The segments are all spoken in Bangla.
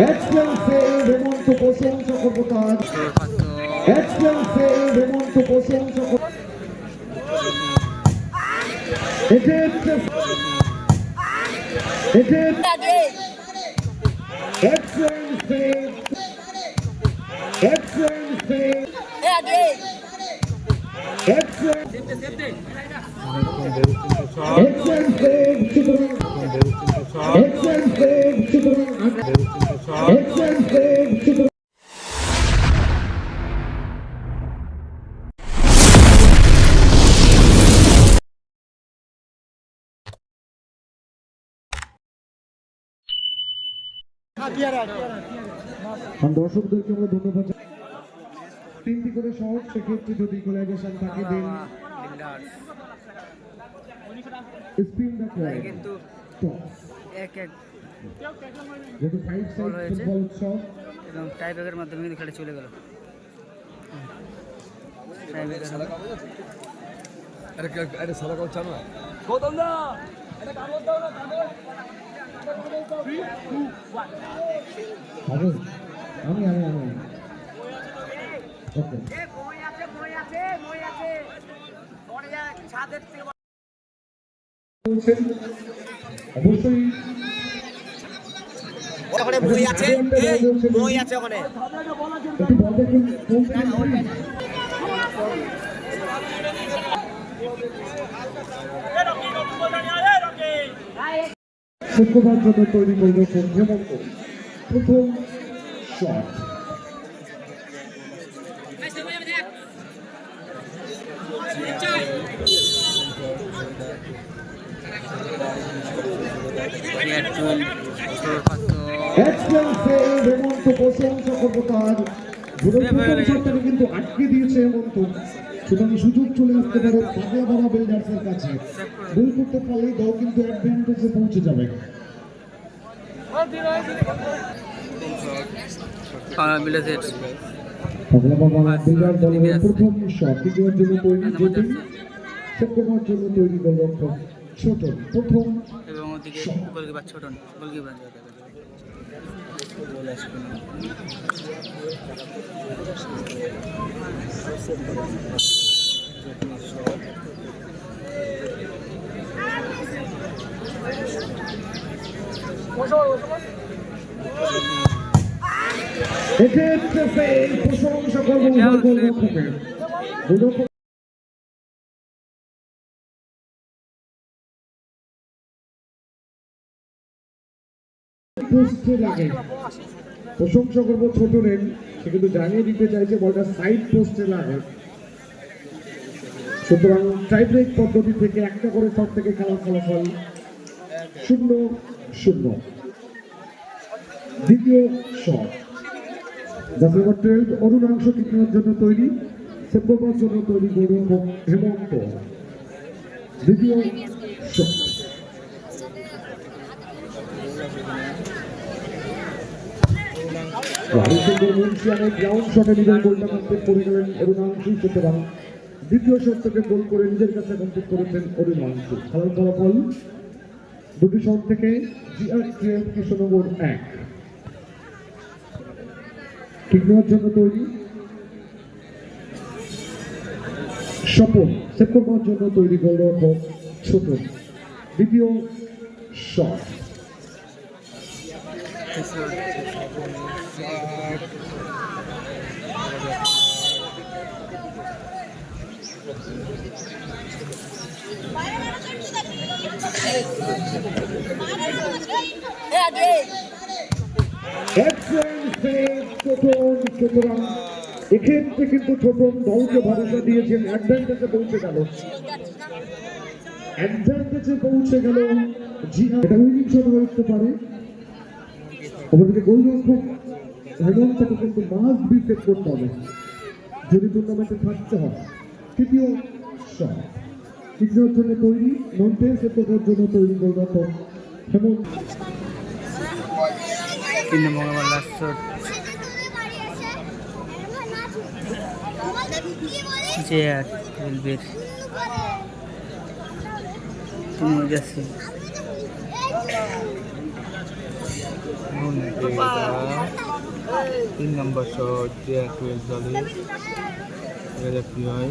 এক্সেলেন্সে হেমন্ত প্রশংসা করব তার এক্সেলেন্সে হেমন্ত প্রশংসা করব এক্ষেত্রে এক্ষেত্রে এক্সেলেন্সে এক্সেলেন্সে এক্সেলেন্সে দর্শকদেরকে আমরা ধন্যবাদ তিনটি করে শহর সেক্ষেত্রে যদি কোলাইজেশন থাকে দেন। স্পিন দ্য কিন্তু এক এক যেহেতু ফাইভ সাইড হয়েছে। ফুটবল উৎসব এবং টাই ব্রেকের মাধ্যমে কিন্তু খেলা চলে গেল। আমি আমি আমি। ওকে অবশ্যই ওখানে বই আছে। এই বই আছে ওখানে। একটু বল দেখুন পৌঁছে দিন। শুক্রবার জন্য তৈরি করবে হেমন্ত। প্রথম শট ষোলো হেমন্ত প্রশংসা করব তার কিন্তু আটকে দিয়েছে হেমন্ত সুতরাং সুযোগ চলে আসতে পারে পাগলা বাবা বিল্ডার্সের কাছে। গোল করতে পারলেই দল কিন্তু অ্যাডভান্টেজে পৌঁছে যাবে। পাগলা বাবা বিল্ডার দলের প্রথম শট দ্বিতীয় জন্য তৈরি যেটি শুক্রবার জন্য তৈরি গোলরক্ষক ছোট প্রথম এবং ওদিকে গোলকিপার ছোটন গোলকিপার এক্ষেত্রে প্রশংসা করব পোস্টে লাগে প্রশংসা করব ছোট রেন সে কিন্তু জানিয়ে দিতে চাইছে বলটা সাইড পোস্টে লাগে সুতরাং টাইব্রেক পদ্ধতি থেকে একটা করে শট থেকে খেলার ফলাফল শূন্য শূন্য। দ্বিতীয় শট। জার্সি নাম্বার টুয়েলভ অরুণাংশ তৃতীয়ের জন্য তৈরি, সেপ্টেম্বর জন্য তৈরি গৌরব হেমন্ত দ্বিতীয় শট। নিজের দ্বিতীয় শট থেকে গোল করে নিজের কাছে কমপ্লিট করেছেন অরুণাংশু খেলার ফলাফল দুটি শট থেকে কৃষ্ণনগর এক। ঠিক নেওয়ার জন্য তৈরি। স্বপন সেপ্টেম্বর জন্য তৈরি গোলরক্ষক ছোট। দ্বিতীয় শট এক্সেলেন্ট সেভ ছোটন এক্ষেত্রে কিন্তু দলকে ভরসা দিয়েছেন অ্যাডভান্টেজে পৌঁছে গেল অ্যাডভান্টেজে পৌঁছে গেল। জি হ্যাঁ, এটা উইনিং শট হয়ে উঠতে পারে অপরদিকে গোলরক্ষক হেমন্তকে কিন্তু মাস্ট বি করতে হবে যদি টুর্নামেন্টে থাকতে হয় তৃতীয় শট তৃতীয়র জন্য তৈরি নন্টে সেপ্টেম্বর জন্য তৈরি লাস্ট শট যে তিন নম্বর কি হয়?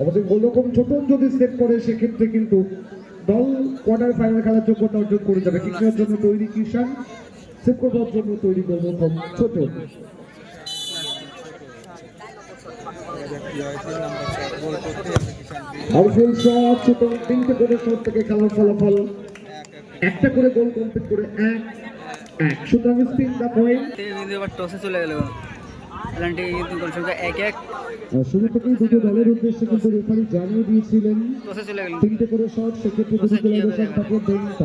আমাদের গোলরকম ছোট যদি সেট করে, সেক্ষেত্রে কিন্তু দল কোয়ার্টার ফাইনাল খেলার যোগ্যতা অর্জন করে যাবে। কিষানের জন্য তৈরি কিষান সেভ করবার জন্য তৈরি গোলরকম ছোট। দেখা যাক কি তিন নম্বর শট গোল করতে যাবে কিষান বি হাউসফুল শট সুতরাং তিনটে করে শট থেকে খেলার ফলাফল একটা করে গোল কমপ্লিট করে এক এক। সুতরাং স্পিন দা পয়েন্ট। টসে চলে গেল। পেনাল্টি কিন্তু গোল সংখ্যা এক এক। শুরু থেকেই দুটো দলের উদ্দেশ্যে কিন্তু রেফারি জানিয়ে দিয়েছিলেন। টসে চলে গেল। তিনটে করে শট সেক্ষেত্রে দুটো দলের থাকে দেড়টা